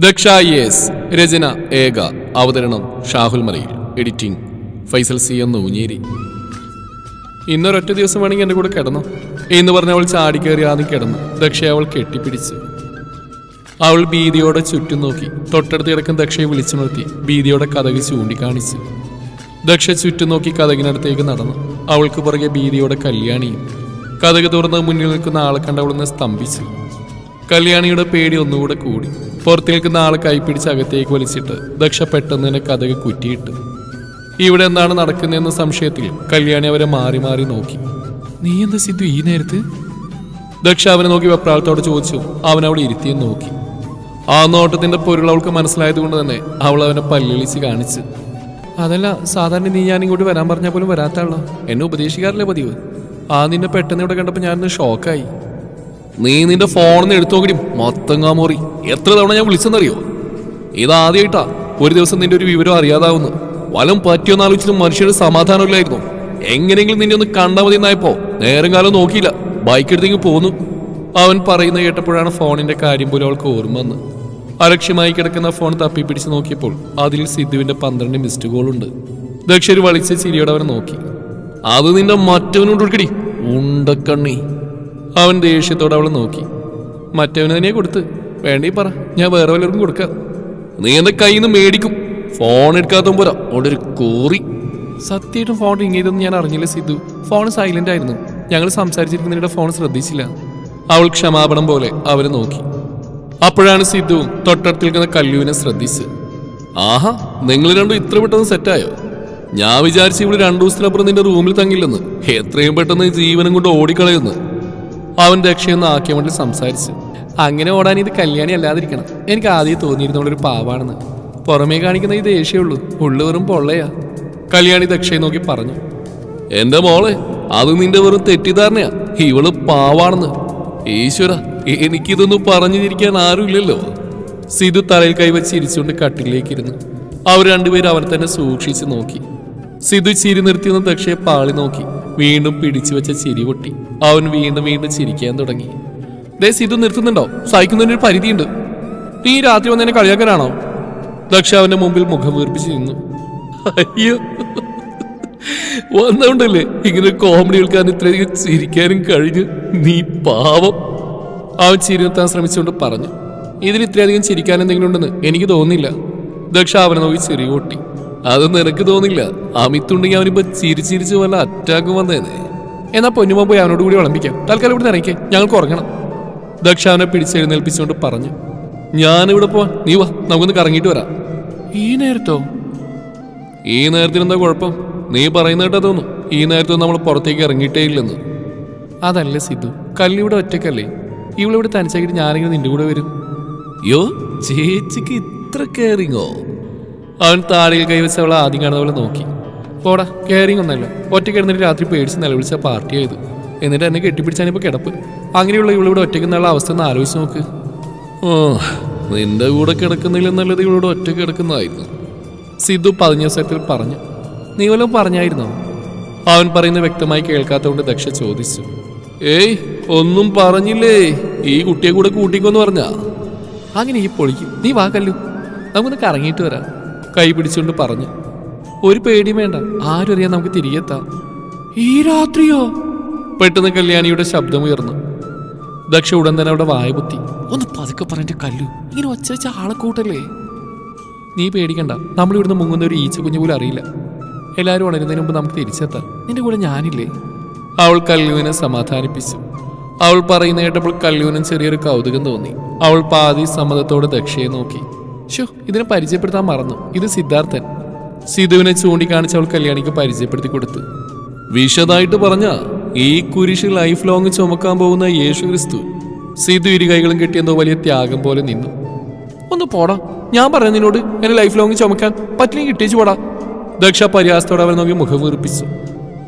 Daksha S രചന ഏക അവതരണം ഷാഹുൽ മറിയിൽ എഡിറ്റിംഗ് ഫൈസൽ സി എന്ന് ഊഞ്ഞേരി. ഇന്നൊരൊറ്റ ദിവസം വേണമെങ്കിൽ എന്റെ കൂടെ കിടന്നു. എന്ന് പറഞ്ഞ് അവൾ ചാടിക്കയറി ആദ്യം കിടന്നു ദക്ഷയെ അവൾ കെട്ടിപ്പിടിച്ചു. അവൾ ഭീതിയോടെ ചുറ്റും നോക്കി തൊട്ടടുത്ത് കിടക്കും ദക്ഷയെ വിളിച്ചു നിർത്തി ഭീതിയോടെ കഥക് ചൂണ്ടിക്കാണിച്ചു. ദക്ഷ ചുറ്റും നോക്കി കഥകിനടുത്തേക്ക് നടന്നു. അവൾക്ക് പുറകെ ഭീതിയോടെ കല്യാണിയും. കഥക് തുറന്ന് മുന്നിൽ നിൽക്കുന്ന ആളെ കണ്ട് അവളൊന്ന് സ്തംഭിച്ചു. കല്യാണിയുടെ പേടി ഒന്നുകൂടെ കൂടി. പുറത്തു നിൽക്കുന്ന ആളെ കൈപ്പിടിച്ച് അകത്തേക്ക് വലിച്ചിട്ട് ദക്ഷ പെട്ടെന്ന് തന്നെ കുറ്റിയിട്ട്. ഇവിടെ എന്താണ് നടക്കുന്നതെന്ന സംശയത്തിൽ കല്യാണി അവരെ മാറി മാറി നോക്കി. നീ എന്താ സിദ്ധു ഈ നേരത്ത്? ദക്ഷ അവനെ നോക്കി വെപ്രാളത്തോടെ ചോദിച്ചു. അവൻ അവിടെ ഇരുത്തിയെന്ന് നോക്കി. ആ നോട്ടത്തിന്റെ പൊരുൾ അവൾക്ക് മനസ്സിലായത് കൊണ്ട് തന്നെ അവൾ അവനെ പല്ലിളിച്ച് കാണിച്ച്. അതല്ല സാധാരണ നീ ഞാൻ ഇങ്ങോട്ട് വരാൻ പറഞ്ഞാൽ പോലും വരാത്ത ആളാ. എന്നെ ഉപദേശിക്കാറില്ലേ പതിവ്? ആ നിന്നെ പെട്ടെന്ന് ഇവിടെ കണ്ടപ്പോൾ ഞാനൊന്ന് ഷോക്കായി നീ നിന്റെ ഫോണിൽ എടുത്തു നോക്കി മൊത്തം കാമോറി. എത്ര തവണ ഞാൻ വിളിച്ചെന്നറിയോ? ഇതാദ്യമായിട്ടാ ഒരു ദിവസം നിന്റെ ഒരു വിവരം അറിയാതാവുന്നു വലം പറ്റിയോന്ന് ആലോചിച്ചിട്ട് മനുഷ്യന് സമാധാനമില്ലായിരുന്നു. എങ്ങനെയെങ്കിലും നിന്നെ ഒന്ന് കണ്ടാൽ മതി എന്നായപ്പോ നേരം കാലം നോക്കിയില്ല. ബൈക്ക് എടുത്തേക്ക് പോന്നു. അവൻ പറയുന്നത് കേട്ടപ്പോഴാണ് ഫോണിന്റെ കാര്യം പോലും അവൾക്ക് ഓർമ്മ വന്ന് അലക്ഷ്യമായി കിടക്കുന്ന ഫോൺ തപ്പി പിടിച്ച് നോക്കിയപ്പോൾ അതിൽ സിദ്ധുവിന്റെ പന്ത്രണ്ട് മിസ്ഡ് ഉണ്ട്. ദക്ഷര് വളിച്ച ചിരിയോടെ അവനെ നോക്കി. അത് നിന്റെ മറ്റവനോട് കൊടുക്കടി ഉണ്ടക്കണ്ണി. അവൻ ദേഷ്യത്തോടെ അവളെ നോക്കി. മറ്റവന് തന്നെ കൊടുത്ത് വേണ്ടി പറ ഞാൻ വേറെ വല്ലവർക്കും കൊടുക്കാം. നീ എന്റെ കയ്യിൽ നിന്ന് മേടിക്കും. ഫോൺ എടുക്കാത്ത പോരാ. അവിടെ ഒരു കോറി. സത്യമായിട്ടും ഫോൺ റിങ് ചെയ്തെന്ന് ഞാൻ അറിഞ്ഞില്ല സിദ്ധു. ഫോൺ സൈലന്റ് ആയിരുന്നു. ഞങ്ങൾ സംസാരിച്ചിരിക്കുന്നതിന്റെ ഫോൺ ശ്രദ്ധിച്ചില്ല. അവൾ ക്ഷമാപണം പോലെ അവരെ നോക്കി. അപ്പോഴാണ് സിദ്ധു തൊട്ടടുത്ത് നിൽക്കുന്ന കല്ലുവിനെ ശ്രദ്ധിച്ച്. ആഹാ നിങ്ങൾ രണ്ടും ഇത്ര പെട്ടെന്ന് സെറ്റായോ? ഞാൻ വിചാരിച്ചു ഇവിടെ രണ്ടു ദിവസത്തിനപ്പുറം നിന്റെ റൂമിൽ തങ്ങില്ലെന്ന്. എത്രയും പെട്ടെന്ന് ജീവനും കൊണ്ട് ഓടിക്കളയുന്നു. അവൻ ദക്ഷയൊന്ന് ആക്കിയ മട്ടിൽ സംസാരിച്ച്. അങ്ങനെ ഓടാൻ ഇത് കല്യാണി അല്ലാതിരിക്കണം. എനിക്ക് ആദ്യം തോന്നിയിരുന്നോളൊരു പാവാണെന്ന്. പുറമേ കാണിക്കുന്ന ഈ ദേഷ്യമുള്ളൂ ഉള്ളു. വെറും പൊള്ളയാ. കല്യാണി ദക്ഷയെ നോക്കി പറഞ്ഞു. എന്റെ മോളെ അത് നിന്റെ വെറും തെറ്റിദ്ധാരണയാ. ഇവൾ പാവാണെന്ന്. ഈശ്വര എനിക്കിതൊന്നും പറഞ്ഞിരിക്കാൻ ആരുമില്ലല്ലോ. സിധു തലയിൽ കൈവച്ച് ചിരിച്ചുകൊണ്ട് കട്ടിലേക്ക് ഇരുന്നു അവർ രണ്ടുപേരും അവനെ തന്നെ സൂക്ഷിച്ചു നോക്കി. സിധു ചിരി നിർത്തിയെന്ന് ദക്ഷയെ പാളി നോക്കി. വീണ്ടും പിടിച്ചു വെച്ച ചിരി പൊട്ടി. അവൻ വീണ്ടും വീണ്ടും ചിരിക്കാൻ തുടങ്ങി. ദേ സിതു നിർത്തുന്നുണ്ടോ? സഹിക്കുന്നതിന് ഒരു പരിധിയുണ്ട്. നീ രാത്രി വന്നതിനെ കളിയാക്കാനാണോ? ദക്ഷ അവന്റെ മുമ്പിൽ മുഖം വീർപ്പിച്ച് നിന്നു. അയ്യോ. വന്നോണ്ടല്ലേ? ഇങ്ങനെ കോമഡി കേൾക്കാൻ ഇത്രയധികം ചിരിക്കാനും കഴിഞ്ഞു. നീ പാവം. അവൻ ചിരി നിർത്താൻ ശ്രമിച്ചുകൊണ്ട് പറഞ്ഞു. ഇതിൽ ഇത്രയധികം ചിരിക്കാൻ എന്തെങ്കിലും ഉണ്ടെന്ന് എനിക്ക് തോന്നുന്നില്ല. ദക്ഷ അവനെ നോക്കി ചിരി പൊട്ടി. അത് നിനക്ക് തോന്നില്ല. അമിത്തുണ്ടെങ്കിൽ അവനിപ്പോ ചിരിച്ചിരിച്ച് വല്ല അറ്റാക്ക് വന്നേനെ. എന്നാ പൊന്നുമോ പോയി അവനോട് കൂടി വിളമ്പിക്കാം. തൽക്കാലം ഇവിടെ ഇറങ്ങിക്കേ. ഞങ്ങൾക്ക് ഉറങ്ങണം. ദക്ഷ അവനെ പിടിച്ചെഴുന്നേൽപ്പിച്ചുകൊണ്ട് പറഞ്ഞു. ഞാനിവിടെ പോവാ. നീ വാ. നമുക്കൊന്ന് കറങ്ങിയിട്ട് വരാം. ഈ നേരത്തോ? ഈ നേരത്തിന് എന്താ കുഴപ്പം? നീ പറയുന്ന കേട്ടാ തോന്നുന്നു. ഈ നേരത്തൊന്നും നമ്മൾ പുറത്തേക്ക് ഇറങ്ങിയിട്ടേ ഇല്ലെന്ന്. അതല്ല സിദ്ധു. കല്ലിവിടെ ഒറ്റക്കല്ലേ? ഇവളിവിടെ തനിച്ചാക്കിയിട്ട് ഞാനെങ്കിലും നിന്റെ കൂടെ വരും. യോ ചേച്ചിക്ക് ഇത്ര കെയറിങ്ങോ അവൻ താടിയിൽ കൈവച്ച് അവളെ ആദ്യം കാണുന്ന പോലെ നോക്കി. പോടാ കെയറിങ് ഒന്നല്ല. ഒറ്റ കിടന്നിട്ട് രാത്രി പേടിച്ച് നിലവിളിച്ച പാർട്ടി ആയത് എന്നിട്ട് എന്നെ കെട്ടിപ്പിടിച്ചാനിപ്പോൾ കിടപ്പ്. അങ്ങനെയുള്ള ഇവളിവിടെ ഒറ്റയ്ക്ക് എന്നുള്ള അവസ്ഥ ഒന്ന് ആലോചിച്ച് നോക്ക്. ഓ നിന്റെ കൂടെ കിടക്കുന്നില്ല നല്ലത് ഇവളോട് ഒറ്റ കിടക്കുന്നതായിരുന്നു. സിദ്ധു പതിഞ്ഞ സ്വരത്തിൽ പറഞ്ഞു. നീ വല്ലതും പറഞ്ഞായിരുന്നോ? അവൻ പറയുന്നത് വ്യക്തമായി കേൾക്കാത്തതുകൊണ്ട് ദക്ഷ ചോദിച്ചു. ഏയ് ഒന്നും പറഞ്ഞില്ലേ? ഈ കുട്ടിയെ കൂടെ കൂട്ടിക്കോന്ന് പറഞ്ഞ? അങ്ങനെ ഈ പൊളിക്കും. നീ വാ കല്ലു. നമുക്കൊന്ന് കറങ്ങിയിട്ട് വരാം. കൈ പിടിച്ചുകൊണ്ട് പറഞ്ഞു ഒരു പേടി വേണ്ട ആരും അറിയാൻ നമുക്ക് തിരികെത്താം ഈ രാത്രിയോ? പെട്ടെന്ന് കല്യാണിയുടെ ശബ്ദം ഉയർന്നു. ദക്ഷ ഉടൻ തന്നെ അവിടെ വായപുത്തി ഒന്ന് പതുക്കെ പറഞ്ഞിട്ട് കല്ലു ഇങ്ങനെ ഒച്ച വെച്ച ആളെ കൂട്ടല്ലേ? നീ പേടിക്കണ്ട നമ്മൾ ഇവിടുന്ന് മുങ്ങുന്ന ഒരു ഈച്ച കുഞ്ഞു പോലും അറിയില്ല. എല്ലാവരും ഉണരുന്നതിന് മുമ്പ് നമുക്ക് തിരിച്ചെത്താം. നിന്റെ കൂടെ ഞാനില്ലേ? അവൾ കല്ലുവിനെ സമാധാനിപ്പിച്ചു. അവൾ പറയുന്ന കേട്ടപ്പോൾ കല്ലുവിനും ചെറിയൊരു കൗതുകം തോന്നി. അവൾ പാതി സമ്മതത്തോടെ ദക്ഷയെ നോക്കി. ഷോ ഇതിനെ പരിചയപ്പെടുത്താൻ മറന്നു. ഇത് സിദ്ധാർത്ഥൻ. സിധുവിനെ ചൂണ്ടിക്കാണിച്ച് അവൾ കല്യാണിക്ക് പരിചയപ്പെടുത്തി കൊടുത്തു. വിശദായിട്ട് പറഞ്ഞ ഈ കുരിശ് ലൈഫ് ലോങ് ചുമക്കാൻ പോകുന്ന യേശു ക്രിസ്തു സിധു ഇരു കൈകളും കെട്ടിയെന്തോ വലിയ ത്യാഗം പോലെ നിന്നു. ഒന്ന് പോടാ ഞാൻ പറഞ്ഞു നിന്നോട് എന്നെ ലൈഫ് ലോങ് ചുമക്കാൻ പറ്റില്ലെങ്കിൽ കിട്ടിച്ചു പോടാ. ദക്ഷ പരിഹാസത്തോടെ അവൻ നോക്കി മുഖം വീർപ്പിച്ചു.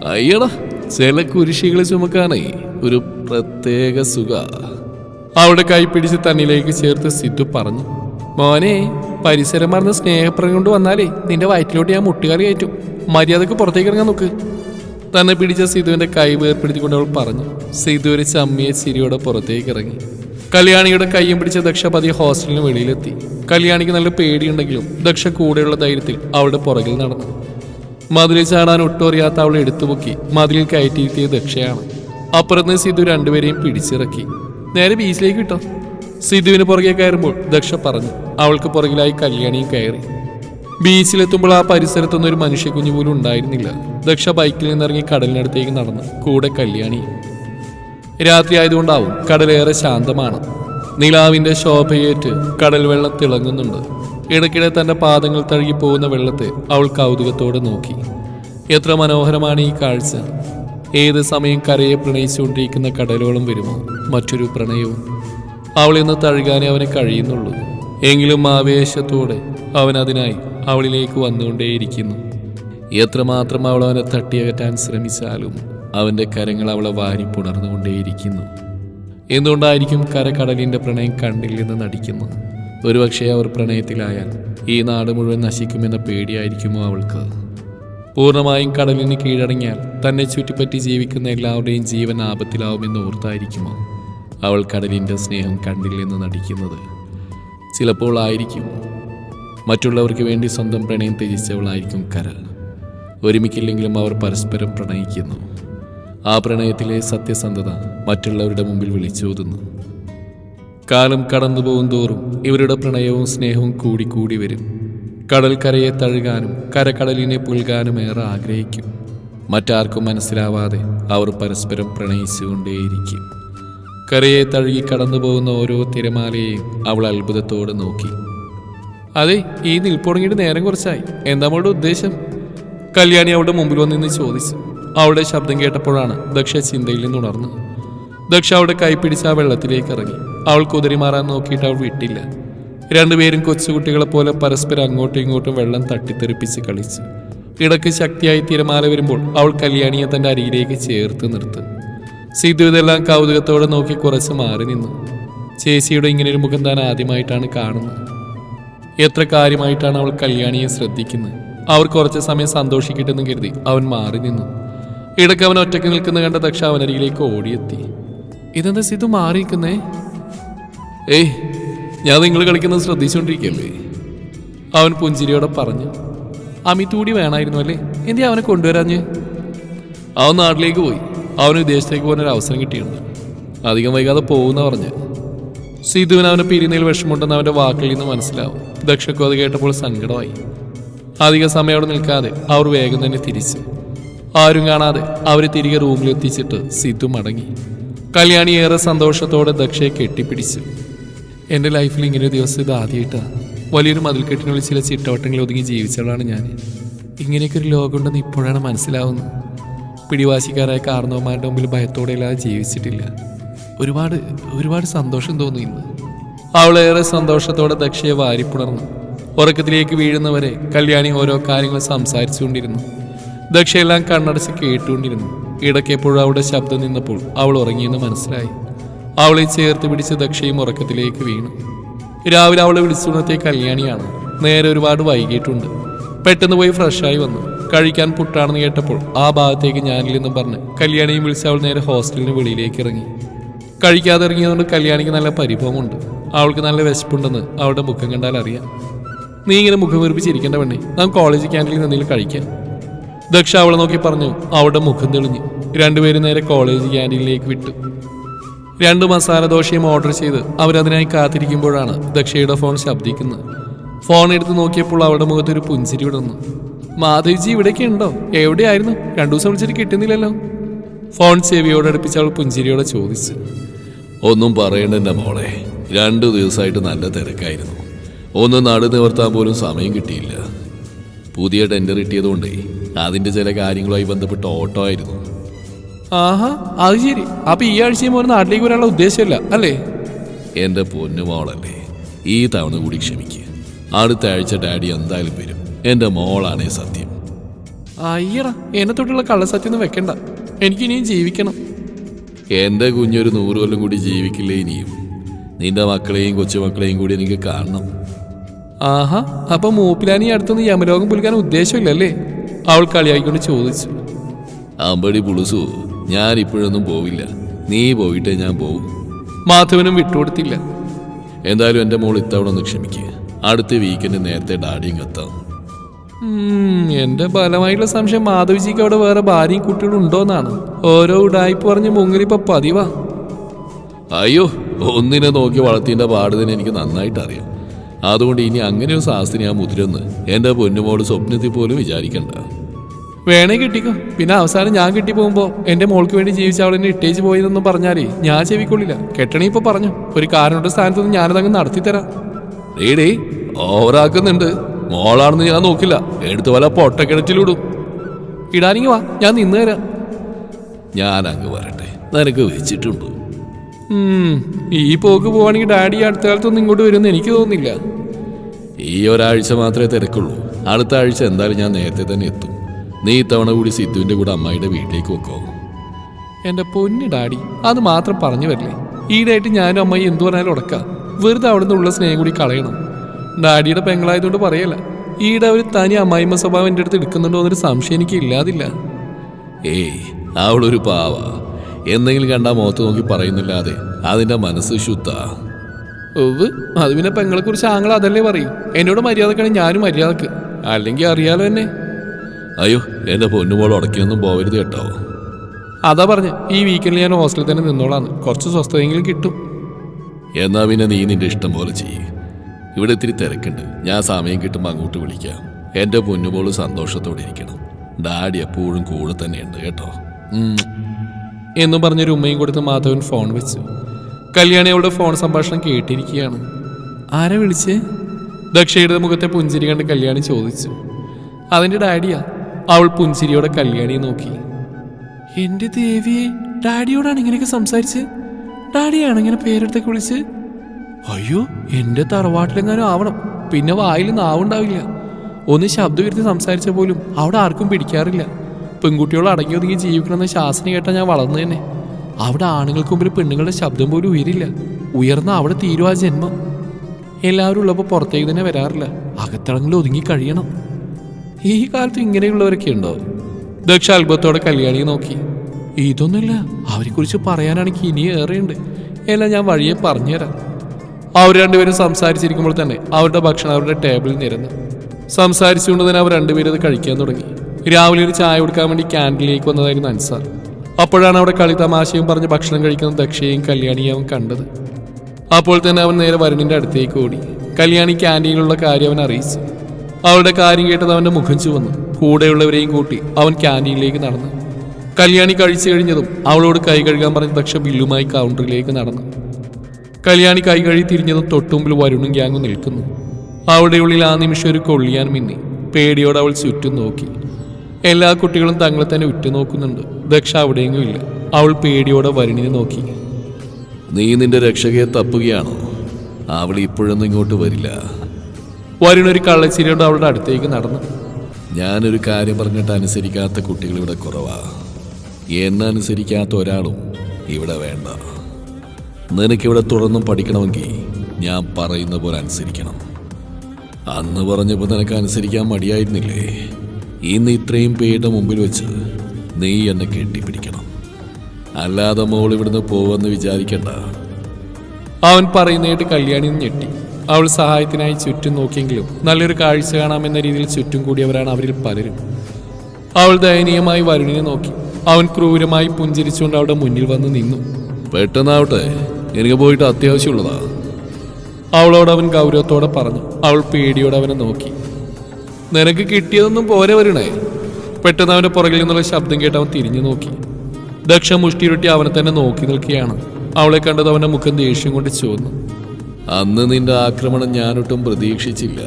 അയ്യടാ ചില കുരിശികളെ ചുമക്കാനേ ഒരു പ്രത്യേക സുഖ. അവിടെ കൈ പിടിച്ച് തന്നിലേക്ക് ചേർത്ത് സിദ്ധു പറഞ്ഞു. മോനെ പരിസരം മറന്ന് സ്നേഹപ്രം കൊണ്ട് വന്നാലേ നിന്റെ വയറ്റിലോട്ട് ഞാൻ മുട്ടുകാറി കയറ്റും. മര്യാദയ്ക്ക് പുറത്തേക്ക് ഇറങ്ങാൻ നോക്ക്. തന്നെ പിടിച്ച സിധുവിന്റെ കൈ വേർപ്പെടുത്തിക്കൊണ്ട് അവൾ പറഞ്ഞു. സിധു ഒരു ചമ്മിയ ചിരിയോടെ പുറത്തേക്ക് ഇറങ്ങി. കല്യാണിയുടെ കൈയും പിടിച്ച ദക്ഷ പതിയെ ഹോസ്റ്റലിന് വെളിയിലെത്തി. കല്യാണിക്ക് നല്ല പേടിയുണ്ടെങ്കിലും ദക്ഷ കൂടെയുള്ള ധൈര്യത്തിൽ അവളുടെ പുറകിൽ നടന്നു. മതിലിൽ ചാടാൻ ഒട്ടുമറിയാത്ത അവളെ എടുത്തുപൊക്കി മതിലിൽ കയറ്റിയിരുത്തിയ ദക്ഷയാണ്. അപ്പുറത്ത് സിധു രണ്ടുപേരെയും പിടിച്ചിറക്കി. നേരെ ബീച്ചിലേക്ക് കിട്ടോ സിദ്ധുവിന് പുറകെ കയറുമ്പോൾ ദക്ഷ പറഞ്ഞു അവൾക്ക് പുറകിലായി കല്യാണിയും കയറി. ബീച്ചിലെത്തുമ്പോൾ ആ പരിസരത്തൊന്നും ഒരു മനുഷ്യക്കുഞ്ഞു പോലും ഉണ്ടായിരുന്നില്ല. ദക്ഷ ബൈക്കിൽ നിന്നിറങ്ങി കടലിനടുത്തേക്ക് നടന്നു. കൂടെ കല്യാണി. രാത്രി ആയതുകൊണ്ടാവും കടലേറെ ശാന്തമാണ്. നിലാവിന്റെ ശോഭയേറ്റ് കടൽ വെള്ളം തിളങ്ങുന്നുണ്ട്. ഇടയ്ക്കിടെ തന്റെ പാദങ്ങൾ തഴുകി പോകുന്ന വെള്ളത്തെ അവൾ കൗതുകത്തോടെ നോക്കി. എത്ര മനോഹരമാണ് ഈ കാഴ്ച. ഏത് സമയം കരയെ പ്രണയിച്ചുകൊണ്ടിരിക്കുന്ന കടലോളം വരുമോ? മറ്റൊരു പ്രണയവും അവൾ ഇന്ന് തഴുകാനേ അവന് കഴിയുന്നുള്ളൂ. എങ്കിലും ആവേശത്തോടെ അവൻ അതിനായി അവളിലേക്ക് വന്നുകൊണ്ടേയിരിക്കുന്നു. എത്രമാത്രം അവൾ അവനെ തട്ടിയകറ്റാൻ ശ്രമിച്ചാലും അവന്റെ കരങ്ങൾ അവളെ വാരി പുണർന്നുകൊണ്ടേയിരിക്കുന്നു. എന്തുകൊണ്ടായിരിക്കും കരകടലിന്റെ പ്രണയം കണ്ടില്ലെന്ന് നടിക്കുന്നു ഒരുപക്ഷെ അവർ പ്രണയത്തിലായാൽ ഈ നാട് മുഴുവൻ നശിക്കുമെന്ന പേടിയായിരിക്കുമോ അവൾക്ക്? പൂർണമായും കടലിന് കീഴടങ്ങിയാൽ തന്നെ ചുറ്റിപ്പറ്റി ജീവിക്കുന്ന എല്ലാവരുടെയും ജീവൻ ആപത്തിലാവുമെന്ന് ഓർത്തായിരിക്കുമോ? അവൾ കടലിന്റെ സ്നേഹം കണ്ടില്ലെന്ന് നടിക്കുന്നത്. ചിലപ്പോൾ ആയിരിക്കും. മറ്റുള്ളവർക്ക് വേണ്ടി സ്വന്തം പ്രണയം ത്യജിച്ചവളായിരിക്കും കരൾ. ഒരുമിക്കില്ലെങ്കിലും അവർ പരസ്പരം പ്രണയിക്കുന്നു. ആ പ്രണയത്തിലെ സത്യസന്ധത മറ്റുള്ളവരുടെ മുമ്പിൽ വിളിച്ചോതുന്നു. കാലം കടന്നു പോകും തോറും ഇവരുടെ പ്രണയവും സ്നേഹവും കൂടി കൂടി വരും. കടൽ കരയെ തഴുകാനും കരകടലിനെ പുൽകാനും ഏറെ ആഗ്രഹിക്കും. മറ്റാർക്കും മനസ്സിലാവാതെ അവർ പരസ്പരം പ്രണയിച്ചുകൊണ്ടേയിരിക്കും. കരയെ തഴുകി കടന്നു പോകുന്ന ഓരോ തിരമാലയെയും അവൾ അത്ഭുതത്തോടെ നോക്കി. അതെ ഈ നിൽപ്പുടങ്ങിയിട്ട് നേരം കുറച്ചായി. എന്താ അവളുടെ ഉദ്ദേശം? കല്യാണി അവളുടെ മുമ്പിൽ വന്നിന്ന് ചോദിച്ചു. അവളുടെ ശബ്ദം കേട്ടപ്പോഴാണ് ദക്ഷ ചിന്തയിൽ നിന്ന് ഉണർന്നത്. ദക്ഷ അവളുടെ കൈ പിടിച്ച് ആ വെള്ളത്തിലേക്ക് ഇറങ്ങി. അവൾ കുതിരി മാറാൻ നോക്കിയിട്ട് അവൾ വിട്ടില്ല. രണ്ടുപേരും കൊച്ചുകുട്ടികളെ പോലെ പരസ്പരം അങ്ങോട്ടും ഇങ്ങോട്ടും വെള്ളം തട്ടിത്തെറിപ്പിച്ച് കളിച്ചു. ഇടയ്ക്ക് ശക്തിയായി തിരമാല വരുമ്പോൾ അവൾ കല്യാണിയെ തന്റെ അരികിലേക്ക് ചേർത്ത് നിർത്തും. സിദ്ധു ഇതെല്ലാം കൗതുകത്തോടെ നോക്കി കുറച്ച് മാറി നിന്നു. ചേച്ചിയുടെ ഒരു മുഖം താൻ ആദ്യമായിട്ടാണ് കാണുന്നത്. എത്ര കാര്യമായിട്ടാണ് അവൾ കല്യാണിയെ ശ്രദ്ധിക്കുന്നത്? അവർ കുറച്ച് സമയം സന്തോഷിക്കട്ടെന്ന് കരുതി അവൻ മാറി നിന്നു. ഇടയ്ക്ക് അവൻ ഒറ്റയ്ക്ക് നിൽക്കുന്ന കണ്ട ദക്ഷ അവനരികിലേക്ക് ഓടിയെത്തി. ഇതെന്താ സിദ്ധു മാറി നിൽക്കുന്നേ ഏയ് ഞാൻ നിങ്ങൾ കളിക്കുന്നത് ശ്രദ്ധിച്ചുകൊണ്ടിരിക്കല്ലേ അവൻ പുഞ്ചിരിയോടെ പറഞ്ഞു. അമിത് കൂടി വേണമായിരുന്നു അല്ലേ? എന്തിനാ അവനെ കൊണ്ടുവരാഞ്ഞ്? അവൻ നാട്ടിലേക്ക് പോയി. അവന് വിദേശത്തേക്ക് പോകാൻ ഒരു അവസരം കിട്ടിയിട്ടുണ്ട്. അധികം വൈകാതെ പോകുന്ന പറഞ്ഞ്. സിധുവിന് അവനെ പിരിയുന്നതിൽ വിഷമമുണ്ടെന്ന് അവന്റെ വാക്കിൽ നിന്ന് മനസ്സിലാവും. ദക്ഷക്കും അത് കേട്ടപ്പോൾ സങ്കടമായി. അധിക സമയം അവിടെ നിൽക്കാതെ അവർ വേഗം തന്നെ തിരിച്ചു. ആരും കാണാതെ അവരെ തിരികെ റൂമിലെത്തിച്ചിട്ട് സിദ്ധു മടങ്ങി. കല്യാണി ഏറെ സന്തോഷത്തോടെ ദക്ഷയെ കെട്ടിപ്പിടിച്ചു. എന്റെ ലൈഫിൽ ഇങ്ങനെ ഒരു ദിവസം ഇത് ആദ്യമായിട്ടാണ് വലിയൊരു മതിൽക്കെട്ടിനുള്ളിൽ ചില ചിട്ടവട്ടങ്ങളിൽ ഒതുങ്ങി ജീവിച്ചവളാണ് ഞാൻ ഇങ്ങനെയൊക്കെ ഒരു ലോകമുണ്ടെന്ന് ഇപ്പോഴാണ് മനസ്സിലാവുന്നത്. പിടിവാശിക്കാരായ കാരണവന്മാരുടെ മുമ്പിൽ ഭയത്തോടെ ഇല്ലാതെ ജീവിച്ചിട്ടില്ല. ഒരുപാട് ഒരുപാട് സന്തോഷം തോന്നി ഇന്ന്. അവളേറെ സന്തോഷത്തോടെ ദക്ഷയെ വാരിപ്പുണർന്നു. ഉറക്കത്തിലേക്ക് വീഴുന്നവരെ കല്യാണി ഓരോ കാര്യങ്ങൾ സംസാരിച്ചുകൊണ്ടിരുന്നു. ദക്ഷയെല്ലാം കണ്ണടച്ച് കേട്ടുകൊണ്ടിരുന്നു. ഇടയ്ക്കെപ്പോഴും അവളുടെ ശബ്ദം നിന്നപ്പോൾ അവൾ ഉറങ്ങിയെന്ന് മനസ്സിലായി. അവളെ ചേർത്ത് പിടിച്ച് ദക്ഷയും ഉറക്കത്തിലേക്ക് വീണു. രാവിലെ അവളെ വിളിച്ചുണർത്തിയ കല്യാണിയാണ് നേരെ ഒരുപാട് വൈകിട്ടുണ്ട് പെട്ടെന്ന് പോയി ഫ്രഷായി വന്നു. കഴിക്കാൻ പുട്ടാണെന്ന് കേട്ടപ്പോൾ ആ ഭാഗത്തേക്ക് ഞാനില്ലെന്നും പറഞ്ഞ് കല്യാണിയും വിളിച്ച് അവൾ നേരെ ഹോസ്റ്റലിന് വെളിയിലേക്ക് ഇറങ്ങി. കഴിക്കാതെ ഇറങ്ങിയതുകൊണ്ട് കല്യാണിക്ക് നല്ല പരിഭവമുണ്ട്. അവൾക്ക് നല്ല വിശപ്പുണ്ടെന്ന് അവളുടെ മുഖം കണ്ടാൽ അറിയാം. നീ ഇങ്ങനെ മുഖം വീർപ്പിച്ചിരിക്കേണ്ട പെണ്ണേ. നാം കോളേജ് ക്യാന്റീനിൽ എന്തെങ്കിലും കഴിക്കാം. ദക്ഷ അവളെ നോക്കി പറഞ്ഞു അവളുടെ മുഖം തെളിഞ്ഞു. രണ്ടുപേരും നേരെ കോളേജ് ക്യാന്റീനിലേക്ക് വിട്ടു. രണ്ട് മസാല ദോശയും ഓർഡർ ചെയ്ത് അവരതിനായി കാത്തിരിക്കുമ്പോഴാണ് ദക്ഷയുടെ ഫോൺ ശബ്ദിക്കുന്നത്. ഫോൺ എടുത്ത് നോക്കിയപ്പോൾ അവളുടെ മുഖത്ത് ഒരു പുഞ്ചിരി വിടുന്നു മാധവിജി ഇവിടേക്ക് ഉണ്ടോ? എവിടെയായിരുന്നു? രണ്ടു ദിവസം വിളിച്ചിട്ട് കിട്ടുന്നില്ലല്ലോ. ഫോൺ ചെവിയോട് അടുപ്പിച്ച് അവൾ പുഞ്ചിരിയോടെ ചോദിച്ചു. ഒന്നും പറയണ്ട എന്റെ മോളെ. രണ്ടു ദിവസമായിട്ട് നല്ല തിരക്കായിരുന്നു. ഒന്ന് നടു നിവർത്താൻ പോലും സമയം കിട്ടിയില്ല. പുതിയ ടെൻഡർ കിട്ടിയതുകൊണ്ടേ അതിന്റെ ചില കാര്യങ്ങളുമായി ബന്ധപ്പെട്ട ഓട്ടോ ആയിരുന്നു. ആഹാ അത് ശരി. അപ്പൊ ഈ ആഴ്ചയും മോനെ നാട്ടിലേക്ക് വരാനുള്ള ഉദ്ദേശമില്ല അല്ലേ? എന്റെ പൊന്നു മോളല്ലേ ഈ തവണ കൂടി ക്ഷമിക്കുക അടുത്ത ആഴ്ച ഡാഡി എന്തായാലും വരും. എന്റെ ഈ സത്യം. അയ്യട എന്നെ തൊട്ടുള്ള കള്ളസത്യം ഒന്നും വെക്കണ്ട. എനിക്ക് ഇനിയും ജീവിക്കണം. എന്റെ കുഞ്ഞൊരു നൂറ് കൊല്ലം കൂടി ജീവിക്കില്ലേ ഇനിയും? നിന്റെ മക്കളെയും കൊച്ചുമക്കളെയും കൂടി എനിക്ക് കാണണം. ആഹാ അപ്പൊ മൂപ്പിലാനി അടുത്തൊന്ന് യമരോഗം പുലിക്കാൻ ഉദ്ദേശമില്ലല്ലേ? അവൾ കളിയാക്കിക്കൊണ്ട് ചോദിച്ചു. അമ്പടി പുളുസു ഞാൻ ഇപ്പോഴൊന്നും പോവില്ല. നീ പോയിട്ടേ ഞാൻ പോവും. മാധവനും വിട്ടുകൊടുത്തില്ല. എന്തായാലും എന്റെ മോൾ ഇത്തവണ ഒന്ന് ക്ഷമിക്കുക അടുത്ത വീക്കെൻഡ് നേരത്തെ ഡാഡിയും എത്താം ഉം, എന്റെ ബലമായിട്ടുള്ള സംശയം മാധവിജിക്ക് അവിടെ വേറെ ഭാര്യയും കുട്ടികളും ഉണ്ടോന്നാണ്. ഓരോ ഉടായ്പ പറഞ്ഞ് മുങ്ങലിപ്പോ പതിവാ. അയ്യോ ഒന്നിനെ നോക്കി വളർത്തിന്റെ പാട് തന്നെ എനിക്ക് നന്നായിട്ട് അറിയാം അതുകൊണ്ട് ഇനി അങ്ങനെ ഒരു സാഹസത്തിന് ഞാൻ മുതിരുന്ന് എന്റെ പൊന്നുമോട് സ്വപ്നത്തിൽ പോലും വിചാരിക്കണ്ട. വേണേ കിട്ടിക്കോ. പിന്നെ അവസാനം ഞാൻ കിട്ടി പോകുമ്പോ എന്റെ മോൾക്ക് വേണ്ടി ജീവിച്ച അവളെന്നെ ഇട്ടേച്ച് പോയതെന്നും പറഞ്ഞാലേ ഞാൻ ചെവിക്കൊള്ളില്ല. കെട്ടണി ഇപ്പൊ പറഞ്ഞു. ഒരു കാരണ സ്ഥാനത്തൊന്നും ഞാനതങ്ങ് നടത്തിത്തരാം. ഡേടേ ഓവറാക്കുന്നുണ്ട്. മോളാണെന്ന് ഞാൻ നോക്കില്ല. എടുത്ത് വല്ല പൊട്ടക്കിണറ്റിലിടും. ഇടാനിങ്ങി വാ ഞാൻ നിന്ന് തരാം. ഞാൻ അങ്ങ് വരട്ടെ. നിനക്ക് വെച്ചിട്ടുണ്ട്. ഈ പോക്ക് പോവാണെങ്കിൽ ഡാഡി അടുത്ത കാലത്തൊന്നും ഇങ്ങോട്ട് വരുമെന്ന് എനിക്ക് തോന്നുന്നില്ല. ഈ ഒരാഴ്ച മാത്രമേ തിരക്കുള്ളൂ. അടുത്ത ആഴ്ച എന്തായാലും ഞാൻ നേരത്തെ തന്നെ എത്തും. നീ ഇത്തവണ കൂടി സിദ്ധുവിന്റെ കൂടെ അമ്മായിയുടെ വീട്ടിലേക്ക് വെക്കോ. എന്റെ പൊന്നു ഡാഡി അത് മാത്രം പറഞ്ഞു വരില്ലേ? ഈടായിട്ട് ഞാനും അമ്മായി എന്തു പറഞ്ഞാലും ഉടക്കാം. വെറുതെ അവിടെ നിന്നുള്ള സ്നേഹം കൂടി കളയണം. ഡാഡിയുടെ പെങ്ങളായതുകൊണ്ട് പറയല്ല. ഈടെ ഒരു തനി അമ്മായിമ്മ സ്വഭാവം എന്റെ അടുത്ത് എടുക്കുന്നുണ്ടോ എന്നൊരു സംശയം എനിക്ക് ഇല്ലാതില്ല. ഏയ് അവളൊരു പാവ. എന്തെങ്കിലും കണ്ടാ മുഖത്ത് നോക്കി പറയുന്നില്ലാതെ അതിന്റെ മനസ്സ് ശുദ്ധ. ഒവ് അത് പിന്നെ പെങ്ങളെ കുറിച്ച് ആങ്ങൾ അതല്ലേ പറയും. എന്നോട് മര്യാദക്കാണ് ഞാനും മര്യാദയ്ക്ക്. അല്ലെങ്കിൽ അറിയാലോ എന്നെ. അയ്യോ എന്റെ പൊന്നുമോൾ ഉടക്കിയൊന്നും പോവരുത് കേട്ടോ. അതാ പറഞ്ഞ ഈ വീക്കെൻഡിൽ ഞാൻ ഹോസ്റ്റലിൽ തന്നെ നിന്നോളാന്ന്. കുറച്ച് സ്വസ്ഥതയെങ്കിലും കിട്ടും. എന്നാ പിന്നെ നീ നിന്റെ ഇഷ്ടം പോലെ ചെയ്യ്. ഇവിടെ ഇത്തിരി തിരക്കുണ്ട്. ഞാൻ സമയം കിട്ടുമ്പോൾ അങ്ങോട്ട് വിളിക്കാം. എന്റെ പൊന്നുപോൾ സന്തോഷത്തോടെ ഇരിക്കണം. ഡാഡി എപ്പോഴും കൂടെ തന്നെയുണ്ട് കേട്ടോ. എന്നും പറഞ്ഞൊരു ഉമ്മയും കൊടുത്ത് മാധവൻ ഫോൺ വെച്ചു. കല്യാണി അവളുടെ ഫോൺ സംഭാഷണം കേട്ടിരിക്കുകയാണ്. ആരാ വിളിച്ചേ? ദക്ഷയുടെ മുഖത്തെ പുഞ്ചിരി കണ്ട് കല്യാണി ചോദിച്ചു. അതിന്റെ ഡാഡിയാ. അവൾ പുഞ്ചിരിയോടെ കല്യാണിയെ നോക്കി. എന്റെ ദേവിയെ ഡാഡിയോടാണ് ഇങ്ങനെയൊക്കെ സംസാരിച്ച്? ഡാഡിയാണ് ഇങ്ങനെ പേരെടുത്തൊക്കെ വിളിച്ച്? അയ്യോ എന്റെ തറവാട്ടിലെങ്ങാനും ആവണം. പിന്നെ വായിൽ നാവുണ്ടാവില്ല ഒന്ന് ശബ്ദം ഉയർത്തി സംസാരിച്ച പോലും അവിടെ ആർക്കും പിടിക്കാറില്ല. പെൺകുട്ടികളോട് അടങ്ങി ഒതുങ്ങി ജീവിക്കണമെന്ന ശാസന കേട്ടാ ഞാൻ വളർന്നു തന്നെ. അവിടെ ആണുങ്ങൾക്ക് മുമ്പിൽ പെണ്ണുങ്ങളുടെ ശബ്ദം പോലും ഉയരില്ല. ഉയർന്ന അവിടെ തീരുവാ ജന്മം. എല്ലാവരും ഉള്ളപ്പോൾ പുറത്തേക്ക് തന്നെ വരാറില്ല. അകത്തളങ്ങളിൽ ഒതുങ്ങി കഴിയണം. ഈ കാലത്ത് ഇങ്ങനെയുള്ളവരൊക്കെ ഉണ്ടോ? ദക്ഷ അത്ഭുതത്തോടെ കല്യാണിയെ നോക്കി. ഇതൊന്നുമില്ല അവരെ കുറിച്ച് പറയാനാണെങ്കിൽ ഇനി ഏറെയുണ്ട്. എല്ലാം ഞാൻ വഴിയെ പറഞ്ഞുതരാം. അവർ രണ്ടുപേരും സംസാരിച്ചിരിക്കുമ്പോൾ തന്നെ അവരുടെ ഭക്ഷണം അവരുടെ ടേബിളിൽ നിരന്നു. സംസാരിച്ചുകൊണ്ട് തന്നെ അവർ രണ്ടുപേരും അത് കഴിക്കാൻ തുടങ്ങി. രാവിലെ ഒരു ചായ കൊടുക്കാൻ വേണ്ടി ക്യാന്റീനിലേക്ക് വന്നതായിരുന്നു അൻസാർ. അപ്പോഴാണ് അവിടെ കളി തമാശയും പറഞ്ഞ് ഭക്ഷണം കഴിക്കുന്ന ദക്ഷയും കല്യാണിയും കണ്ടത്. അപ്പോൾ തന്നെ അവൻ നേരെ വരുണിന്റെ അടുത്തേക്ക് ഓടി. കല്യാണി ക്യാന്റീനിലുള്ള കാര്യം അവൻ അറിയിച്ചു. അവളുടെ കാര്യം കേട്ടത് അവന്റെ മുഖം ചുവന്നു. കൂടെയുള്ളവരെയും കൂട്ടി അവൻ ക്യാന്റീനിലേക്ക് നടന്നു. കല്യാണി കഴിച്ചു കഴിഞ്ഞതും അവളോട് കൈ കഴുകാൻ പറഞ്ഞ ദക്ഷ ബില്ലുമായി കൗണ്ടറിലേക്ക് നടന്നു. കല്യാണി കൈ കഴുകി തിരിഞ്ഞതും തൊട്ടുമുമ്പിൽ വരുണും ഗ്യാങ്ങും നിൽക്കുന്നു. അവളുടെ ഉള്ളിൽ ആ നിമിഷം ഒരു കൊള്ളിയാൻ മിന്നി. പേടിയോടെ അവൾ ചുറ്റും നോക്കി. എല്ലാ കുട്ടികളും തങ്ങളെ തന്നെ ഉറ്റുനോക്കുന്നുണ്ട്. ദക്ഷ അവിടെയെങ്കിലും ഇല്ല. അവൾ പേടിയോടെ വരുണിനെ നോക്കി. നീ നിന്റെ രക്ഷകയെ തപ്പുകയാണോ? അവൾ ഇപ്പോഴൊന്നും ഇങ്ങോട്ട് വരില്ല. വരുൺ ഒരു കള്ളച്ചിരിയോട് അവളുടെ അടുത്തേക്ക് നടന്നു. ഞാനൊരു കാര്യം പറഞ്ഞിട്ട് അനുസരിക്കാത്ത കുട്ടികൾ ഇവിടെ കുറവാ. എന്നനുസരിക്കാത്ത ഒരാളും ഇവിടെ വേണ്ട. നിനക്കിവിടെ തുടർന്നും പഠിക്കണമെങ്കിൽ ഞാൻ പറയുന്ന പോലെ അനുസരിക്കണം. അന്ന് പറഞ്ഞപ്പോൾ നിനക്ക് അനുസരിക്കാൻ മടിയായിരുന്നില്ലേ? ഇന്ന് ഇത്രയും പേരുടെ മുമ്പിൽ വെച്ച് നീ എന്നെ കെട്ടിപ്പിടിക്കണം. അല്ലാതെ മോൾ ഇവിടുന്ന് പോവെന്ന് വിചാരിക്കണ്ട. അവൻ പറയുന്നതായിട്ട് കല്യാണി ഞെട്ടി. അവൾ സഹായത്തിനായി ചുറ്റും നോക്കിയെങ്കിലും നല്ലൊരു കാഴ്ച കാണാമെന്ന രീതിയിൽ ചുറ്റും കൂടിയവരാണ് അവരിൽ പലരും. അവൾ ദയനീയമായി വരുണിനെ നോക്കി. അവൻ ക്രൂരമായി പുഞ്ചിരിച്ചുകൊണ്ട് അവിടെ മുന്നിൽ വന്ന് നിന്നു. പെട്ടെന്നാവട്ടെ. എനിക്ക് പോയിട്ട് അത്യാവശ്യമുള്ളതാ. അവളോട് അവൻ ഗൗരവത്തോടെ പറഞ്ഞു. അവൾ പേടിയോടെ അവനെ നോക്കി. നിനക്ക് കിട്ടിയതൊന്നും പോരെ വരണേ? പെട്ടെന്ന് അവന്റെ പുറകിൽ നിന്നുള്ള ശബ്ദം കേട്ട് അവൻ തിരിഞ്ഞു നോക്കി. ദക്ഷ മുഷ്ടിയുരുട്ടി അവനെ തന്നെ നോക്കി നിൽക്കുകയാണ്. അവളെ കണ്ടത് അവന്റെ മുഖം ദേഷ്യം കൊണ്ട് ചുവന്നു. അന്ന് നിന്റെ ആക്രമണം ഞാനൊട്ടും പ്രതീക്ഷിച്ചില്ല.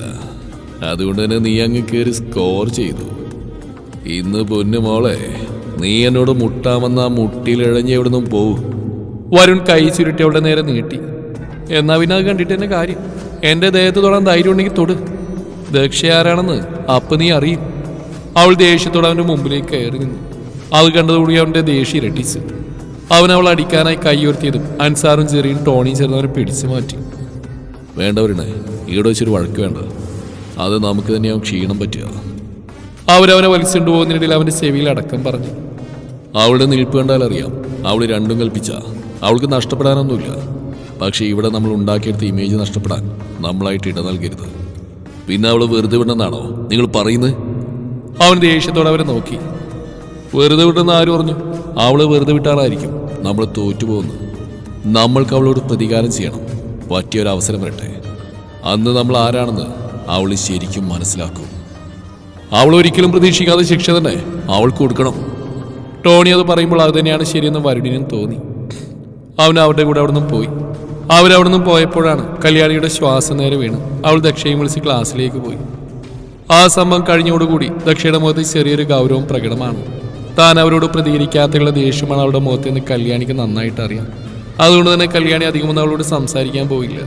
അതുകൊണ്ട് തന്നെ നീ അങ്ങ് കയറി സ്കോർ ചെയ്തു. ഇന്ന് പൊന്നു മോളെ നീ എന്നോട് മുട്ടാമെന്ന മുട്ടിയിലിഴഞ്ഞ് എവിടുന്നും പോവും. വരുൺ കൈ ചുരുട്ടി അവളുടെ നേരെ നീട്ടി. എന്നാ പിന്നെ അത് കണ്ടിട്ട് തന്നെ കാര്യം? എന്റെ ദേഹത്ത് തൊടാൻ ധൈര്യം ഉണ്ടെങ്കിൽ തൊട്. ദക്ഷ ആരാണെന്ന് അപ്പൊ നീ അറിയും. അവൾ ദേഷ്യത്തോടെ അവന്റെ മുമ്പിലേക്ക് കയറി നിന്നു. അത് കണ്ടതുകൂടി അവന്റെ ദേഷ്യം ഇരട്ടിച്ചു. അവൻ അവൾ അടിക്കാനായി കൈ ഉയർത്തിയതും അൻസാറും ചെറിയും ടോണിയും ചേർന്ന് അവനെ പിടിച്ചു മാറ്റി. വേണ്ടവരുടെ ഈടെ വെച്ചൊരു വഴക്ക് വേണ്ട. അത് നമുക്ക് തന്നെയാവും ക്ഷീണം പറ്റുക. അവരവനെ വലിച്ചുകൊണ്ട് പോകുന്നതിനിടയിൽ അവന്റെ ചെവിയിൽ അടക്കം പറഞ്ഞു. അവളുടെ നിൽപ്പ് കണ്ടാൽ അറിയാം അവൾ രണ്ടും കൽപ്പിച്ച. അവൾക്ക് നഷ്ടപ്പെടാനൊന്നുമില്ല. പക്ഷേ ഇവിടെ നമ്മൾ ഉണ്ടാക്കിയെടുത്ത ഇമേജ് നഷ്ടപ്പെടാൻ നമ്മളായിട്ട് ഇട നൽകരുത്. പിന്നെ അവൾ വെറുതെ വിടണമെന്നാണോ നിങ്ങൾ പറയുന്നത് അവൻ ദേഷ്യത്തോടെ അവരെ നോക്കി. വെറുതെ വിട്ടെന്ന് ആര് പറഞ്ഞു? അവൾ വെറുതെ വിട്ടാളായിരിക്കും നമ്മൾ തോറ്റുപോകുന്നു നമ്മൾക്ക് അവളോട് പ്രതികാരം ചെയ്യണം. പറ്റിയൊരു അവസരം വരട്ടെ. അന്ന് നമ്മൾ ആരാണെന്ന് അവൾ ശരിക്കും മനസ്സിലാക്കും. അവൾ ഒരിക്കലും പ്രതീക്ഷിക്കാതെ ശിക്ഷ തന്നെ അവൾക്ക് കൊടുക്കണം. ടോണി അത് പറയുമ്പോൾ അത് തന്നെയാണ് ശരിയെന്ന് വരുണിനും തോന്നി. അവൻ അവരുടെ കൂടെ അവിടെ നിന്നും പോയി. അവരവിടെ നിന്നും പോയപ്പോഴാണ് കല്യാണിയുടെ ശ്വാസം നേരെ വീണ്. അവൾ ദക്ഷയും വിളിച്ച് ക്ലാസ്സിലേക്ക് പോയി. ആ സംഭവം കഴിഞ്ഞോടുകൂടി ദക്ഷയുടെ മുഖത്ത് ചെറിയൊരു ഗൗരവം പ്രകടമാണ്. താൻ അവരോട് പ്രതികരിക്കാത്തുള്ള ദേഷ്യമാണ് അവളുടെ മുഖത്ത് നിന്ന് കല്യാണിക്ക് നന്നായിട്ട് അറിയാം. അതുകൊണ്ട് തന്നെ കല്യാണി അധികമൊന്നും അവളോട് സംസാരിക്കാൻ പോയില്ല.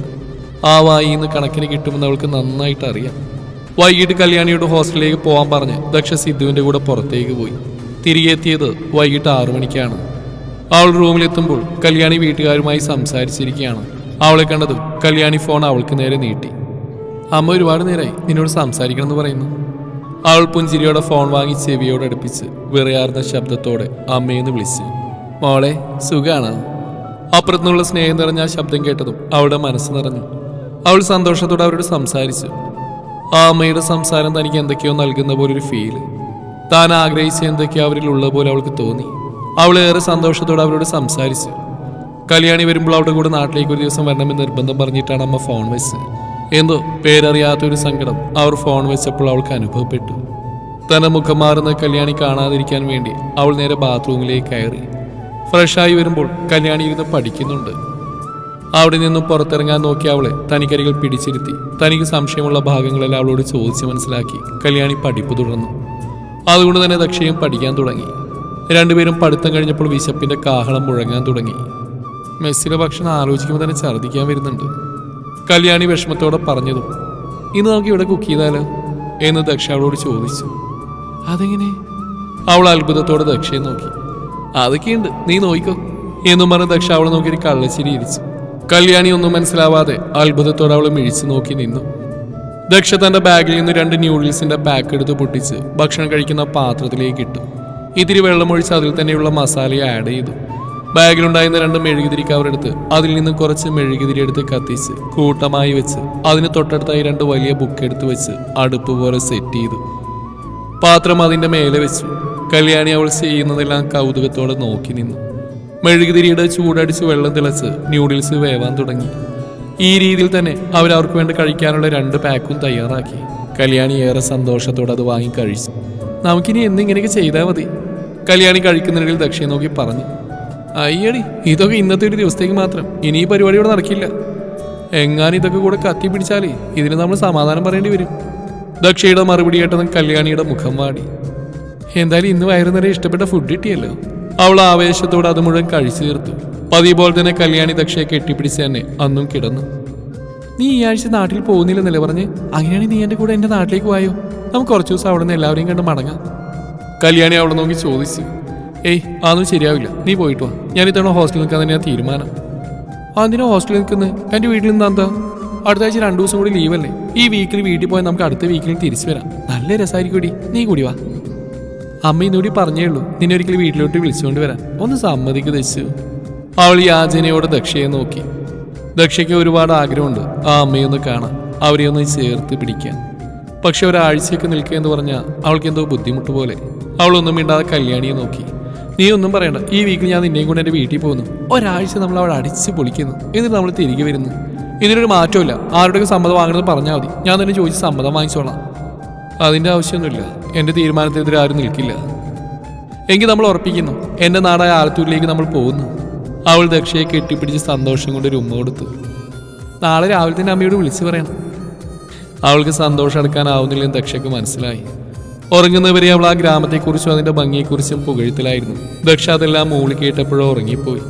ആ വായി നിന്ന് കണക്കിന് കിട്ടുമെന്ന് അവൾക്ക് നന്നായിട്ട് അറിയാം. വൈകിട്ട് കല്യാണിയോട് ഹോസ്റ്റലിലേക്ക് പോകാൻ പറഞ്ഞ് ദക്ഷ സിദ്ധുവിന്റെ കൂടെ പുറത്തേക്ക് പോയി. തിരികെ എത്തിയത് വൈകിട്ട് ആറു മണിക്കാണ്. അവൾ റൂമിലെത്തുമ്പോൾ കല്യാണി വീട്ടുകാരുമായി സംസാരിച്ചിരിക്കുകയാണ്. അവളെ കണ്ടതും കല്യാണി ഫോൺ അവൾക്ക് നേരെ നീട്ടി. അമ്മ ഒരുപാട് നേരമായി നിന്നോട് സംസാരിക്കണം എന്ന് പറയുന്നു. അവൾ പുഞ്ചിരിയോടെ ഫോൺ വാങ്ങി ചെവിയോട് അടുപ്പിച്ച് വിറയാർന്ന ശബ്ദത്തോടെ അമ്മയെന്ന് വിളിച്ച്. മോളെ സുഖാണ്? അപ്പുറത്തുനിന്നുള്ള സ്നേഹം നിറഞ്ഞ ആ ശബ്ദം കേട്ടതും അവളുടെ മനസ്സ് നിറഞ്ഞു. അവൾ സന്തോഷത്തോടെ അവരോട് സംസാരിച്ചു. ആ അമ്മയുടെ സംസാരം തനിക്ക് എന്തൊക്കെയോ നൽകുന്ന പോലൊരു ഫീൽ താൻ ആഗ്രഹിച്ച എന്തൊക്കെയോ അവരിൽ ഉള്ള പോലെ അവൾക്ക് തോന്നി. അവൾ ഏറെ സന്തോഷത്തോടെ അവരോട് സംസാരിച്ചു. കല്യാണി വരുമ്പോൾ അവളുടെ കൂടെ നാട്ടിലേക്ക് ഒരു ദിവസം വരണമെന്ന് നിർബന്ധം പറഞ്ഞിട്ടാണ് അമ്മ ഫോൺ വെച്ചത്. എന്തോ പേരറിയാത്ത ഒരു സങ്കടം അവർ ഫോൺ വെച്ചപ്പോൾ അവൾക്ക് അനുഭവപ്പെട്ടു. തന്റെ മുഖം മാറുന്ന കല്യാണി കാണാതിരിക്കാൻ വേണ്ടി അവൾ നേരെ ബാത്റൂമിലേക്ക് കയറി. ഫ്രഷായി വരുമ്പോൾ കല്യാണി ഇരുന്ന് പഠിക്കുന്നുണ്ട്. അവിടെ നിന്നും പുറത്തിറങ്ങാൻ നോക്കിയ അവളെ തനിക്കരികൾ പിടിച്ചിരുത്തി. തനിക്ക് സംശയമുള്ള ഭാഗങ്ങളെല്ലാം അവളോട് ചോദിച്ച് മനസ്സിലാക്കി കല്യാണി പഠിപ്പ് തുടർന്നു. അതുകൊണ്ട് തന്നെ ദക്ഷയും പഠിക്കാൻ തുടങ്ങി. രണ്ടുപേരും പഠിത്തം കഴിഞ്ഞപ്പോൾ വിശപ്പിന്റെ കാഹളം മുഴങ്ങാൻ തുടങ്ങി. മെസ്സിലെ ഭക്ഷണം ആലോചിക്കുമ്പോൾ തന്നെ ഛർദ്ദിക്കാൻ വരുന്നുണ്ട്. കല്യാണി വിഷമത്തോടെ പറഞ്ഞതും ഇന്ന് നമുക്ക് ഇവിടെ കുക്ക് ചെയ്താലോ? എന്ന് ദക്ഷ അവളോട് ചോദിച്ചു. അതെങ്ങനെ? അവൾ അത്ഭുതത്തോടെ ദക്ഷയെ നോക്കി. അതൊക്കെയുണ്ട് നീ നോയിക്കോ എന്നും പറഞ്ഞ് ദക്ഷ അവളെ നോക്കി ഒരു കള്ളശ്ശേരി ഇരിച്ചു. കല്യാണി ഒന്നും മനസ്സിലാവാതെ അത്ഭുതത്തോടെ അവളെ മിഴിച്ചു നോക്കി നിന്നു. ദക്ഷ തന്റെ ബാഗിൽ നിന്ന് രണ്ട് ന്യൂഡിൽസിന്റെ പാക്ക് എടുത്ത് പൊട്ടിച്ച് ഭക്ഷണം കഴിക്കുന്ന പാത്രത്തിലേക്ക് ഇട്ടു. ഇതിരി വെള്ളമൊഴിച്ച് അതിൽ തന്നെയുള്ള മസാല ആഡ് ചെയ്തു. ബാഗിലുണ്ടായിരുന്ന രണ്ട് മെഴുകുതിരി കവറെടുത്ത് അതിൽ നിന്ന് കുറച്ച് മെഴുകുതിരി എടുത്ത് കത്തിച്ച് കൂട്ടമായി വെച്ച് അതിന് തൊട്ടടുത്തായി രണ്ട് വലിയ ബുക്ക് എടുത്ത് വെച്ച് അടുപ്പ് പോലെ സെറ്റ് ചെയ്തു. പാത്രം അതിന്റെ മേലെ വെച്ചു. കല്യാണി അവൾ ചെയ്യുന്നതെല്ലാം കൗതുകത്തോടെ നോക്കി നിന്നു. മെഴുകുതിരിയുടെ ചൂടടിച്ച് വെള്ളം തിളച്ച് ന്യൂഡിൽസ് വേവാൻ തുടങ്ങി. ഈ രീതിയിൽ തന്നെ അവരവർക്ക് വേണ്ടി കഴിക്കാനുള്ള രണ്ട് പാക്കും തയ്യാറാക്കി. കല്യാണി ഏറെ സന്തോഷത്തോടെ അത് വാങ്ങി കഴിച്ചു. നമുക്കിനി എന്നിങ്ങനെയൊക്കെ ചെയ്താൽ മതി. കല്യാണി കഴിക്കുന്നതിനിടയിൽ ദക്ഷിണ നോക്കി പറഞ്ഞു അയ്യടി ഇതൊക്കെ ഇന്നത്തെ ഒരു ദിവസത്തേക്ക് മാത്രം. ഇനി ഈ പരിപാടി ഇവിടെ നടക്കില്ല. എങ്ങാനും ഇതൊക്കെ കൂടെ കത്തി പിടിച്ചാലേ ഇതിന് നമ്മൾ സമാധാനം പറയേണ്ടി വരും. ദക്ഷയുടെ മറുപടി കേട്ടതും കല്യാണിയുടെ മുഖം വാടി. എന്തായാലും ഇന്ന് വയറു നിറയെ ഇഷ്ടപ്പെട്ട ഫുഡ് കിട്ടിയല്ലോ. അവൾ ആവേശത്തോടെ അത് മുഴുവൻ കഴിച്ചു തീർത്തു. പതിവ് പോലെ തന്നെ കല്യാണി ദക്ഷയെ കെട്ടിപ്പിടിച്ച് തന്നെ അന്നും കിടന്നു. നീ ഈ ആഴ്ച നാട്ടിൽ പോകുന്നില്ലെന്നല്ലേ പറഞ്ഞ്? അങ്ങനെയാണെങ്കിൽ നീ എന്റെ കൂടെ എന്റെ നാട്ടിലേക്ക് പോയോ നമുക്ക് കുറച്ച് ദിവസം അവിടെ നിന്ന് എല്ലാവരെയും കണ്ട് മടങ്ങാം. കല്യാണി അവിടെ നോക്കി ചോദിച്ചു. ഏയ് അതൊന്നും ശരിയാവില്ല. നീ പോയിട്ട് വാ. ഞാൻ ഇത്തവണ ഹോസ്റ്റലിൽ നിൽക്കാൻ തന്നെയാണ് തീരുമാനം. അതിനാ ഹോസ്റ്റലിൽ നിൽക്കുന്നത് എന്റെ വീട്ടിൽ നിന്ന് എന്താ? അടുത്ത ആഴ്ച രണ്ടു ദിവസം കൂടി ലീവല്ലേ ഈ വീക്കിൽ വീട്ടിൽ പോയാൽ നമുക്ക് അടുത്ത വീക്കിൽ തിരിച്ചു വരാം. നല്ല രസമായിരിക്കും നീ കൂടി വാ. അമ്മ ഇന്നുകൂടി പറഞ്ഞേ ഉള്ളൂ. നിന്നെ ഒരിക്കലും വീട്ടിലോട്ട് വിളിച്ചുകൊണ്ട് വരാൻ. ഒന്ന് സമ്മതിക്ക് ദശു അവൾ യാചനയോടെ ദക്ഷയെ നോക്കി. ദക്ഷയ്ക്ക് ഒരുപാട് ആഗ്രഹമുണ്ട് ആ അമ്മയൊന്ന് കാണാൻ. അവരെ ഒന്ന് ചേർത്ത് പിടിക്കാൻ. പക്ഷെ ഒരാഴ്ചയൊക്കെ നിൽക്കുക എന്ന് പറഞ്ഞാൽ അവൾക്ക് എന്തോ ബുദ്ധിമുട്ട് പോലെ. അവളൊന്നും മിണ്ടാതെ കല്യാണിയെ നോക്കി. നീ ഒന്നും പറയണ്ട. ഈ വീക്കിൽ ഞാൻ നിന്നെയും കൊണ്ട് എന്റെ വീട്ടിൽ പോകുന്നു. ഒരാഴ്ച നമ്മൾ അവിടെ അടിച്ച് പൊളിക്കുന്നു. എന്നിട്ട് നമ്മൾ തിരികെ വരുന്നു. ഇതിനൊരു മാറ്റമില്ല ആരുടെയൊക്കെ സമ്മതം വാങ്ങണമെന്ന് പറഞ്ഞാൽ മതി. ഞാൻ തന്നെ ചോദിച്ച് സമ്മതം വാങ്ങിച്ചോളാം. അതിന്റെ ആവശ്യമൊന്നുമില്ല. എന്റെ തീരുമാനത്തിനെതിരെ ആരും നിൽക്കില്ല. എങ്കിൽ നമ്മൾ ഉറപ്പിക്കുന്നു. എന്റെ നാടായ ആലത്തൂരിലേക്ക് നമ്മൾ പോകുന്നു. അവൾ ദക്ഷയെ കെട്ടിപ്പിടിച്ച് സന്തോഷം കൊണ്ട് ഒരു ഉമ്മ കൊടുത്തു. നാളെ രാവിലെ തന്നെ അമ്മയോട് വിളിച്ചു പറയണം. അവൾക്ക് സന്തോഷം എടുക്കാനാവുന്നില്ലെന്ന് ദക്ഷയ്ക്ക് മനസ്സിലായി. ഉറങ്ങുന്നവരെ അവൾ ആ ഗ്രാമത്തെക്കുറിച്ചും അതിന്റെ ഭംഗിയെക്കുറിച്ചും പുകഴ്ത്തിലായിരുന്നു. ദക്ഷ അതെല്ലാം മൂളി കേട്ടപ്പോഴോ ഉറങ്ങിപ്പോയി.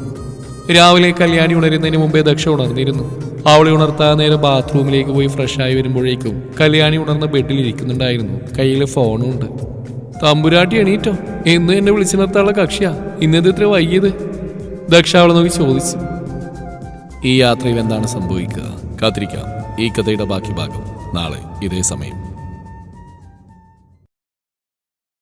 രാവിലെ കല്യാണി ഉണരുന്നതിന് മുമ്പേ ദക്ഷ ഉണർന്നിരുന്നു. അവളെ ഉണർത്താൻ നേരെ ബാത്റൂമിലേക്ക് പോയി ഫ്രഷായി വരുമ്പോഴേക്കും കല്യാണി ഉണർന്ന ബെഡിൽ ഇരിക്കുന്നുണ്ടായിരുന്നു. കയ്യിൽ ഫോണും ഉണ്ട്. തമ്പുരാട്ടി എണീറ്റോ? എന്ന് എന്നെ വിളിച്ചു നിർത്താനുള്ള കക്ഷിയാ. ഇന്നത് ഇത്ര വൈകിയത്? ദക്ഷ അവളെ നോക്കി ചോദിച്ചു. ഈ യാത്രയിൽ എന്താണ് സംഭവിക്കുക? കാത്തിരിക്കാം. ഈ കഥയുടെ ബാക്കി ഭാഗം നാളെ ഇതേ സമയം.